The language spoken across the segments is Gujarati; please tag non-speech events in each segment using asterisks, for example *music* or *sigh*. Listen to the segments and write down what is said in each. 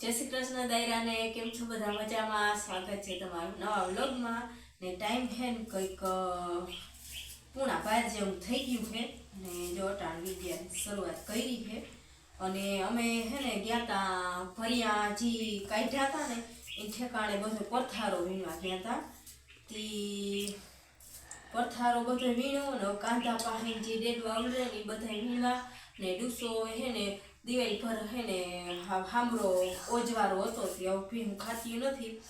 જય શ્રી કૃષ્ણ દાયરાને કેમ છો બધા મજામાં? સ્વાગત છે તમારું નવા વ્લોગમાં. ને ટાઈમ છે ને કંઈક પૂણા પાંચ જેવું થઈ ગયું છે. અને જો અટાણ વિદ્યાની શરૂઆત કરી છે. અને અમે હે ને ગયા હતા ભરિયા જે કાઢ્યા હતા ને, એ ઠેકાણે બધો પથારો વીણવા ગયા હતા તે પથારો બધો વીણો ને કાંધા પાસે જે ડેડવા ઉડે એ બધા વીણવા ને ડૂસો હે ને દિવાળી પર હે ને હામરો ઓજવારો હતો તે, હવે હું ખાતી નથી.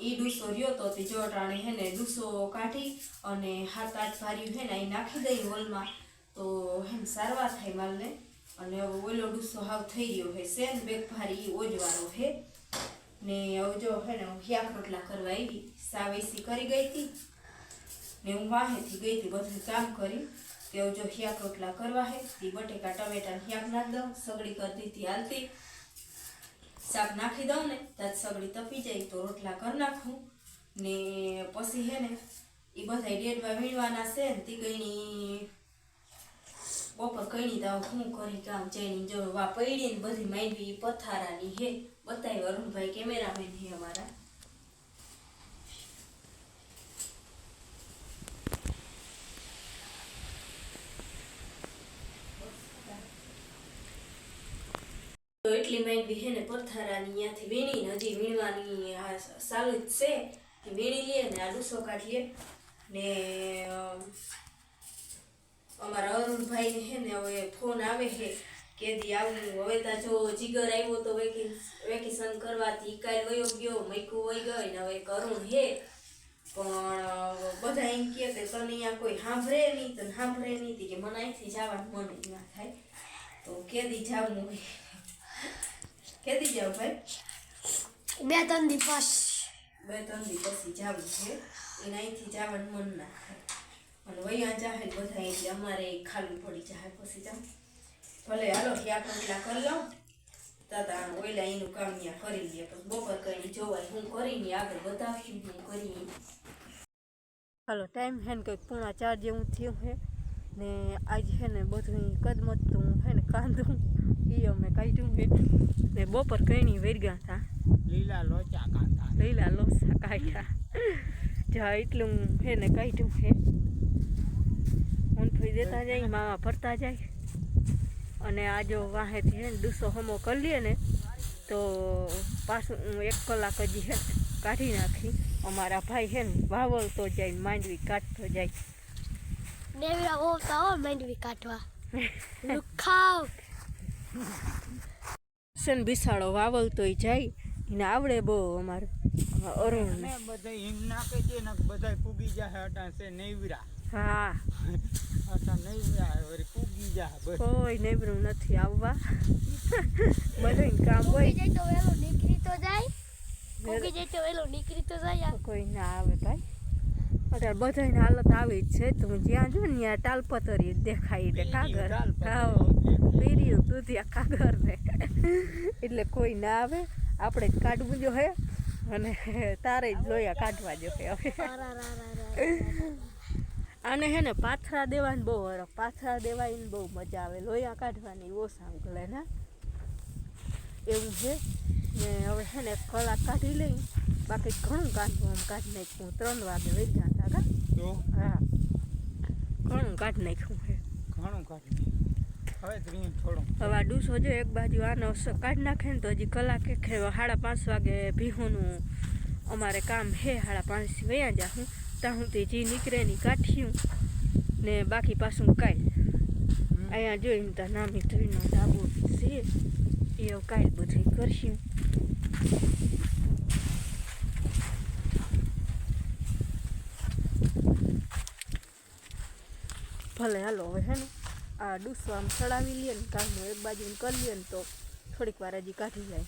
એ ડૂસો રહ્યો તો તે જોટાણે હે ને ડૂસો કાઢી અને હાથ આઠ ભાર્યું હે ને અહીં નાખી દઈ હોલમાં. તો હેમ સારવાર થાય માલને. અને ઓલો ડૂસો હાવ થઈ રહ્યો હે, સેન બેગ ભારી એ ઓજવારો હે. ને હવે જો હે ને હું હિયાક રોટલા કરવા આવી, સાવેસી કરી ગઈ હતી. ને હું વાહેથી ગઈ હતી, બધું કામ કરી. તે હવે જો હિયાક રોટલા કરવા હે તે બટેકા, ટમેટા હિયાક નાખ દઉં, સગડી કરી દીધી હાલતી શાક નાખી દઉં ને ત્યાં સગડી તપી જાય, તો રોટલા કરી નાખું. ને પછી હે ને એ બધા ડેટમાં વીણવાના છે ને, તે ગઈની બપોર કઈની તો હું કરી કામ ચેની જો વા પડી ને બધી માંડવી પથારાની હે. બતાવી અરુણભાઈ કેમેરામેન હે અમારા. તો એટલી માંડવી હે ને પથારાની ત્યાંથી વીણીને હજી વીણવાની આ ચાલુ જ છે. કે વીણી લઈએ ને આ ડૂસો કાઢીએ. ને અમારા અરુણભાઈ હે ને હવે ફોન આવે છે કેદી આવું, હવે તા જો જીગર આવ્યો તો વેકે- વેકેશન કરવાથી કાલ વયો ગયો મૈકુ વહી ગયો ને હવે કરુણ હે પણ બધા એમ કે તને અહીંયા કોઈ સાંભળે નહીં તો સાંભળે નહીં, કે મને અહીંથી જવાનું મન ના થાય. તો કેદી જાવું હોય કેદી જાવ ભાઈ બે ત્રણ દિવસ બે ત્રણ દી પછી જાવું છે એને અહીંથી જવાનું મન ના થાય અને વૈયા જાહે બધા એટલે અમારે ખાલી પડી જાય પછી જાવ ભલે હાલો યાક કંટલા કરી લઉં તાતા ઓઈલા એનું કામ ત્યાં કરી લઈએ પછી બપોર કરીને જોવાય હું કરીને આગળ બતાવ્યું હું કરી હાલો ટાઈમ હે ને કંઈક પૂણા ચાર જેવું થયું છે ને આજ છે ને બધું કદમતું હે ને કાંદું એ અમે કાઢ્યું ને ને બપોર કઈની વેરગા હતા લીલા લોચા કાઢતા લીલા લોસા કાઢ્યા જા એટલું હે ને કાઢ્યું હે. ઊંધું દેતા જાય મામા ભરતા જાય. અને આ જો વાહેથી હે ને દુસો હમો કરી લઈએ ને તો પાછું હું એક કલાક હજી હે કાઢી નાખી. અમારા ભાઈ હે ને વાવલતો જાય માંડવી કાઢતો જાય. દેવી હોતા હો માંડવી કાઢવા. *laughs* લુખાવ. સન બિસાડો વાવલતોય જાય એને આવડે બહુ અમારે. અરુણ. ને બધા હિંગ નાખે છે ને બધા પૂગી જાય અટા છે નૈવરા. હા. અટા નૈવરા વળી પૂગી જાય બસ કોઈ નેબરું નથી આવવા. બધાને કામ હોય. જાય તો વેલો નીકળી તો જાય. ઉગી જાય તો વેલો નીકળી તો જાય કોઈ ના આવે ભાઈ. અત્યારે બધાની હાલત આવી જ છે. તું જ્યાં જો ને ત્યાં ટાલપતરી દેખાય એટલે કાગર. હા પીર્યું દૂધિયા કાગર ને એટલે કોઈ ના આવે. આપણે જ કાઢવું જો હે. અને તારે જ લોયા કાઢવા જો અને હવે. આને હે ને પાથરા દેવાની બહુ હરખ. પાથરા દેવાની બહુ મજા આવે. લોયા કાઢવાની ઓછા સાંભળે ને. એવું છે. ને હવે છે ને કલાક કાઢી લઈ. બાકી ઘણું કાઢવું આમ કાઢી નાખ્યું. ત્રણ વાગે વહી ગયા હતા કા તો? હા. ઘણું કાઢ નાખ્યું છે. ઘણું કાઢ હવે ત્રીસ થોડું. હવે ડૂસો જો એક બાજુ આનો કાઢ નાખે ને તો હજી કલાક એક સાડા પાંચ વાગે ભીહોનું અમારે કામ હે સાડા પાંચ વયા જાઉં ત્યાં હું તે જી નીકળે ની કાઢ્યું ને બાકી પાછું કાઈ અહીંયા જોઈને ત્યાં નામી ધોઈનો ડાબો છે. એ કાલ બધું કરશું. ભલે, હાલો, હવે હે ને, આ ડૂસો આમ ચડાવી લઈએ ને કામનું એક બાજુ કરી લઈએ ને તો થોડીક વાર હજી કાઢી જાય.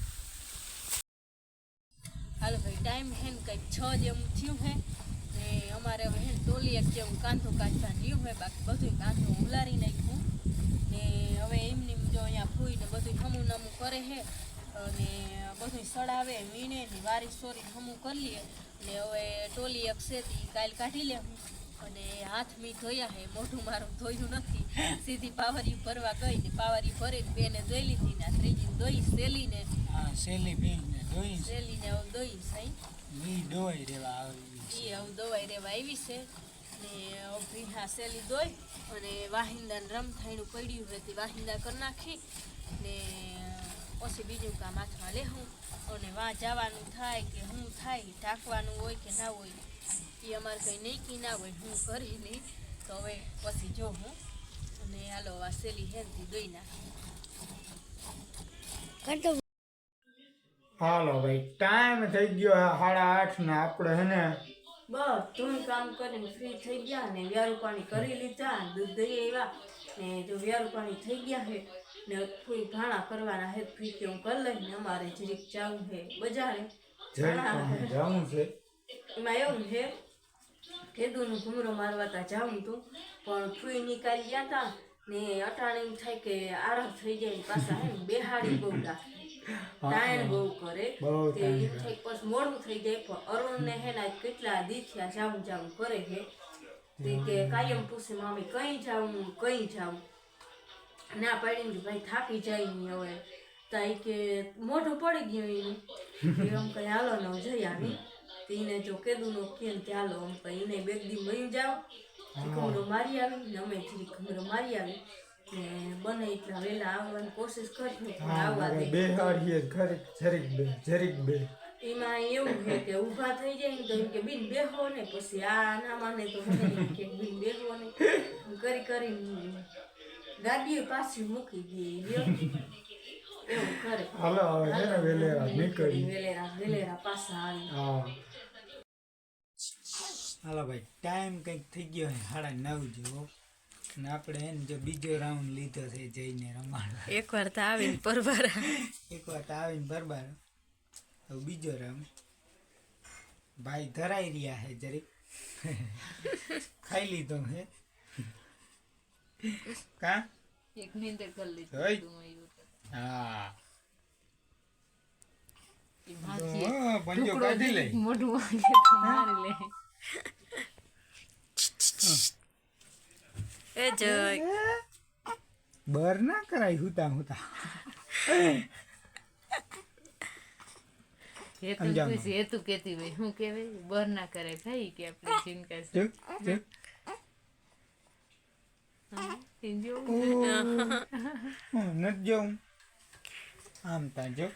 હાલો ભાઈ ટાઈમ હે ને કંઈક છ જેમ થયું હે. ને અમારે હવે હે ને ટોલી એક જેમ કાંધો કાઢવા રહ્યું હોય બાકી બધું કાંધો ઉલારી નાખ્યું. ને હવે એમની જો અહીંયા ફૂઈને બધું હમું નમું કરે હે. અને બધું સડાવે વીણે ને વારી સોરી હમું કરી લઈએ ને હવે ટોલી એક છે કાલ કાઢી લે. હું અને હાથ મી ધોયા હે મોઢું મારું ધોયું નથી. સીધી પાવરી ભરવા ગઈ ને પાવરી ભરીને બેને ધોઈ લીધી ને ત્રીજી ધોઈ સેલીને હા હા સેલી બેનને જોઈ શેલીને હવે દોઈ સઈ મી ડોય રેવા આવી એ હવે દવાઈ રેવા આવી છે ને ભીહા સેલી દોઈ અને વાહિંદાને રમ થાયનું પડ્યું હતી વાહિંદા કરી નાખી ને પછી બીજું કામ હાથમાં લેવું અને વાં જવાનું થાય કે શું થાય ઢાંકવાનું હોય કે ના હોય એ અમારે કંઈ નહીં કી ના હોય હું કરી નહીં. તો હવે પછી જો હું. અને હાલો આ હેનથી દોઈ નાખી. હાલો ભાઈ ટાઈમ થઈ ગયો સાડા આઠ ને આપણે હે ને બસ તું કામ કરીને ફ્રી થઈ ગયા ને વ્યારું પાણી કરી લીધા દૂધ દઈ આવ્યા ને જો વ્યારું પાણી થઈ ગયા છે ને કોઈ ભાણા કરવાના હે ફ્રી કે હું કરી લઈને અમારે જરીક જવું છે બજારે. જવું છે. એમાં એવું છે કેદુનું ઘૂમરો મારવા તા જાઉં તું. પણ ફૂઈ નીકાળી ગયા તા ને અટાણે એમ થાય કે આરામ થઈ જાય પાછા હે બેહાડી બહુ રાખે બહુ કરે તે એમ થાય પછી મોડું થઈ જાય. પણ અરુણને હે ને કેટલા દીખ્યા જાઉં જાઉં કરે છે તે કે કાયમ પૂછે મામી કઈ જાઉં કઈ જાઉં? ના પાડીને કે ભાઈ થાકી જાય ને હવે. તાઈ કે મોઢું પડી ગયું એનું. *laughs* એ કઈ હાલો ન જઈ આવી. એને જો કેદું નો કેન ચાલો આમ કઈ એને દી મયું જાવ. ઘમરો મારી આવી ને અમે જરી ઘમરો મારી આવી ને બને એટલા વેલા આવવાની કોશિશ કરી આવવા દે. બે હાડીએ ઘરે જરીક બે જરીક બે. એમાં એવું છે કે ઊભા થઈ જાય ને તો એમ કે બિન બેહો ને પછી આ ના માને તો મને કે બિન બેહો ને. કરી કરી ગાડીએ પાછી મૂકી દે એવું કરે. હાલો હવે વેલેરા નીકળી વેલેરા વેલેરા પાછા આવી હા. હાલો ભાઈ ટાઈમ કંઈક થઈ ગયો છે સાડા નવ જેવો. ને આપણે એને જો બીજો રાઉન્ડ લીધો છે જઈને રમાડવા. એકવાર તો આવીને પરબાર એક તો આવીને બરબાર હવે બીજો રાઉન્ડ ભાઈ ધરાઈ રહ્યા છે જરીક. ખાઈ લીધો હે કા? એક નીંદર કરી લીધી. હા. પંજો કાઢી લે મોઢું મારી લે. એ જય બર ના કરાય હુતા હુતા. હેતુ સમજાવવાનું. હેતુ કેતી હોય. શું કહેવાય બર ના કરે ભાઈ કે આપણે ચિંતા છે ચુપ ચુપ. એ જોવું. હું નથી જોઉં. આમ તા જો.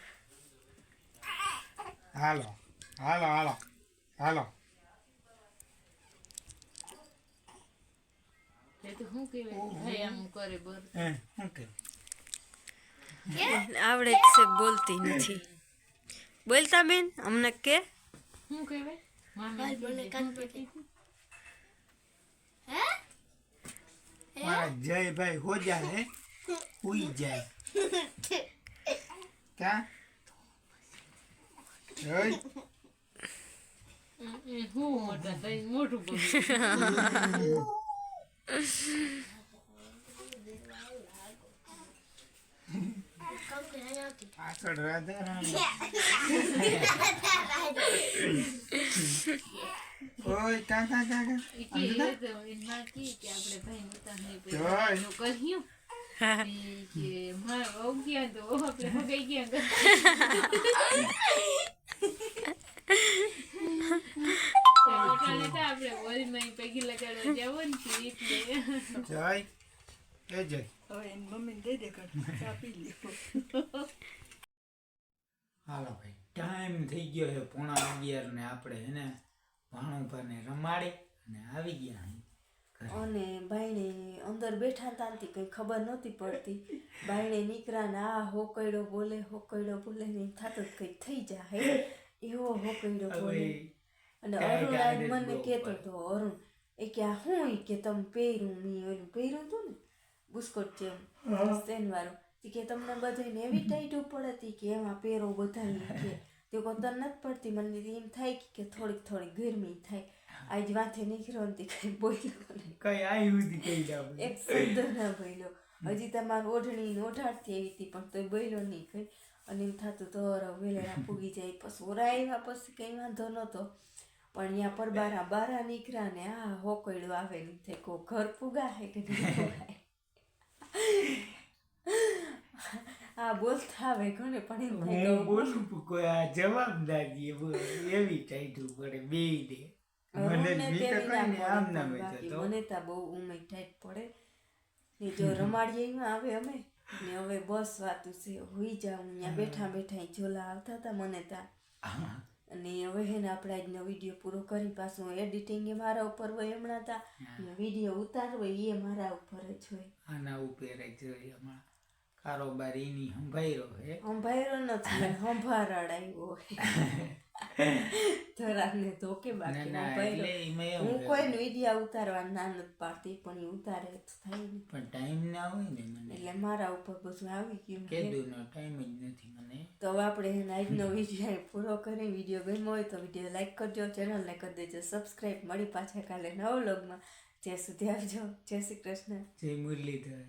હાલો હાલો હાલો હાલો હેતુ શું કહેવાય ભાઈ આમ કરે બર એ શું કે આવડે જ છે બોલતી નથી. બોલતા બેન અમને કે. શું કહેવાય? મામી મને કાન પકડી મારા જયભાઈ હો? જાય ઉઈ જાય. ક્યાં ઓય એ હું મોટા થઈ મોટું બોલું. *laughs* પાછળ રાધા ઓય કાકા કાકા. કહ્યું. માર ગયા તો આપણે ગયા *laughs* હાલો આપણે એને ભાણું પર રમાડી અને આવી ગયા. અને ભાઈને અંદર બેઠા ને કઈ ખબર નહોતી પડતી ભાઈને નીકળ્યા ને આ હોકડ્યો બોલે હોકડ્યો બોલે ને થતું કંઈક થઈ જાય એવો હોકયડો બોલે અને અરુણ આજ મને કહેતો હતો અરુણ એ કે આ હું ઈ કે તમે પહેર્યું મેં ઓલું પહેર્યું હતું ને? બુસ્કોટ જેમ સ્ટેન વાળું. કે તમને બધાને એવી ટાઈટ પડે હતી કે એમાં પહેરો બધા કે. તે કોઈ તને નથી પડતી મને એમ થાય કે થોડીક થોડીક ગરમી થાય. આજ વાંથે નીકળ્યો ને તે કંઈ બોલ્યો કઈ આવ્યું કઈ એક શબ્દ ના બોલ્યો. હજી તમારું ઓઢણી ઓઢાડતી આવી હતી પણ તોય બોલ્યો નહીં કઈ. અને એમ થતું તો વેલેરા પૂગી જાય. પછી ઓરા આવ્યા પછી કંઈ વાંધો નહોતો. પણ અહીંયા પર બારા બારા નીકળ્યા ને આ હોકડ્યું આવે ને તે કો ઘર હે કે નહીં પૂગાય? આ બોલતા આવે ઘણે પણ એમ થાય હું બોલું કોઈ આ જવાબદારી એવી ટાઈટું પડે બે દે. મને તો બહુ ઉમે ટાઈટ પડે. ને જો *laughs* રમાડીએ એમાં આવે અમે. ને હવે બસ વાતું છે હોઈ જાઉં ત્યાં બેઠા બેઠા ઝોલા આવતા હતા મને ત્યાં. અને હવે હે ને આપણે આજનો વીડિયો પૂરો કરી પાછું એડિટિંગ એ મારા ઉપર હોય હમણાં તા. ને વીડિયો ઉતારવો એ મારા ઉપર જ હોય. આના ઉપર જ હોય હમણાં. કારોબાર એની સંભાળ્યો હે. રહ્યો નથી સંભારાડ આવ્યો *laughs* ધરાને ધોકે બાકી ના એવું હું છે. કોઈ વીડિયો ઉતારવા ના નથી પાડતી પણ એ ઉતારે થાય ને પણ ટાઈમ ના હોય ને મને એટલે મારા ઉપર બધું આવી ગયું. કેદુનો ટાઈમ જ નથી મને તો આપણે આજનો વીડિયો પૂરો કરી વીડિયો ગમ્યો હોય તો વીડિયો લાઈક કરજો ચેનલને કરી દેજો સબસ્ક્રાઇબ મળી પાછા કાલે નવ વ્લોગમાં જય સુધી આવજો જય શ્રી કૃષ્ણ જય મુરલીધર